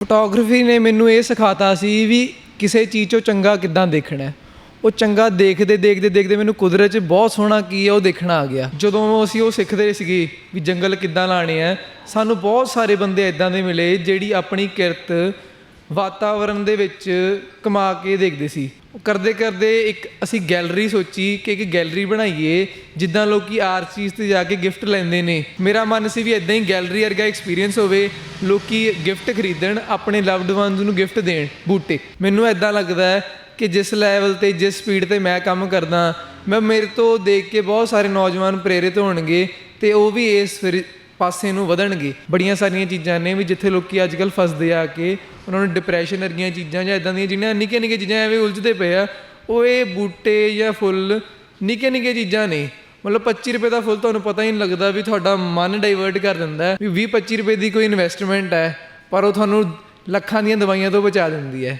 Photography ਨੇ ਮੈਨੂੰ ਇਹ ਸਿਖਾਤਾ ਸੀ ਵੀ ਕਿਸੇ ਚੀਜ਼ 'ਚੋਂ ਚੰਗਾ ਕਿੱਦਾਂ ਦੇਖਣਾ ਉਹ ਚੰਗਾ ਦੇਖਦੇ ਦੇਖਦੇ ਦੇਖਦੇ ਮੈਨੂੰ ਕੁਦਰਤ 'ਚ ਬਹੁਤ ਸੋਹਣਾ ਕੀ ਹੈ, ਉਹ ਦੇਖਣਾ ਆ ਗਿਆ। ਜਦੋਂ ਅਸੀਂ ਉਹ ਸਿੱਖਦੇ ਸੀਗੇ ਵੀ ਜੰਗਲ ਕਿੱਦਾਂ ਲਾਣੇ ਆ ਸਾਨੂੰ ਬਹੁਤ ਸਾਰੇ ਬੰਦੇ ਇਦਾਂ ਦੇ ਮਿਲੇ ਜਿਹੜੀ ਆਪਣੀ ਕਿਰਤ ਵਾਤਾਵਰਣ ਦੇ ਵਿੱਚ ਕਮਾ ਕੇ ਦੇਖਦੇ ਸੀ। ਕਰਦੇ ਕਰਦੇ ਇੱਕ ਅਸੀਂ ਗੈਲਰੀ ਸੋਚੀ ਕਿ ਇੱਕ ਗੈਲਰੀ ਬਣਾਈਏ, ਜਿੱਦਾਂ ਲੋਕੀ ਆਰਚੀਜ਼ ਤੇ ਜਾ ਕੇ ਗਿਫਟ ਲੈਂਦੇ ਨੇ। ਮੇਰਾ ਮਨ ਸੀ ਵੀ ਇਦਾਂ ਹੀ ਗੈਲਰੀ ਵਰਗਾ ਐਕਸਪੀਰੀਅੰਸ ਹੋਵੇ, ਲੋਕੀ ਗਿਫਟ ਖਰੀਦਣ, ਆਪਣੇ ਲਵਡ ਵਨਸ ਨੂੰ ਗਿਫਟ ਦੇਣ, ਬੂਟੇ। ਮੈਨੂੰ ਇਦਾਂ ਲੱਗਦਾ ਹੈ ਕਿ ਜਿਸ ਲੈਵਲ ਤੇ, ਜਿਸ ਸਪੀਡ ਤੇ ਮੈਂ ਕੰਮ ਕਰਦਾ, ਮੈਂ ਮੇਰੇ ਤੋਂ ਦੇਖ ਕੇ ਬਹੁਤ ਸਾਰੇ ਨੌਜਵਾਨ ਪ੍ਰੇਰਿਤ ਹੋਣਗੇ, ਤੇ ਉਹ ਵੀ ਇਸ ਫਿਰ ਪਾਸੇ ਨੂੰ ਵਧਣਗੇ। ਬੜੀਆਂ ਸਾਰੀਆਂ ਚੀਜ਼ਾਂ ਨੇ ਵੀ ਜਿੱਥੇ ਲੋਕੀ ਅੱਜ ਕੱਲ ਫਸਦੇ ਆ ਕੇ ਉਹਨਾਂ ਨੂੰ ਡਿਪਰੈਸ਼ਨ ਵਰਗੀਆਂ ਚੀਜ਼ਾਂ ਜਾਂ ਇਦਾਂ ਦੀਆਂ ਜਿਹੜੀਆਂ ਨਿੱਕੀਆਂ ਨਿੱਕੀਆਂ ਚੀਜ਼ਾਂ ਐਵੇਂ ਉਲਝਦੇ ਪਏ ਆ, ਉਹ ਇਹ ਬੂਟੇ ਜਾਂ ਫੁੱਲ ਨਿੱਕੀਆਂ ਨਿੱਕੀਆਂ ਚੀਜ਼ਾਂ ਨੇ। ਮਤਲਬ 25 ਰੁਪਏ ਦਾ ਫੁੱਲ ਤੁਹਾਨੂੰ ਪਤਾ ਹੀ ਨਹੀਂ ਲੱਗਦਾ ਵੀ ਤੁਹਾਡਾ ਮਨ ਡਾਈਵਰਟ ਕਰ ਦਿੰਦਾ ਹੈ, ਵੀ 20 25 ਰੁਪਏ ਦੀ ਕੋਈ ਇਨਵੈਸਟਮੈਂਟ ਹੈ, ਪਰ ਉਹ ਤੁਹਾਨੂੰ ਲੱਖਾਂ ਦੀਆਂ ਦਵਾਈਆਂ ਤੋਂ ਬਚਾ ਦਿੰਦੀ ਹੈ।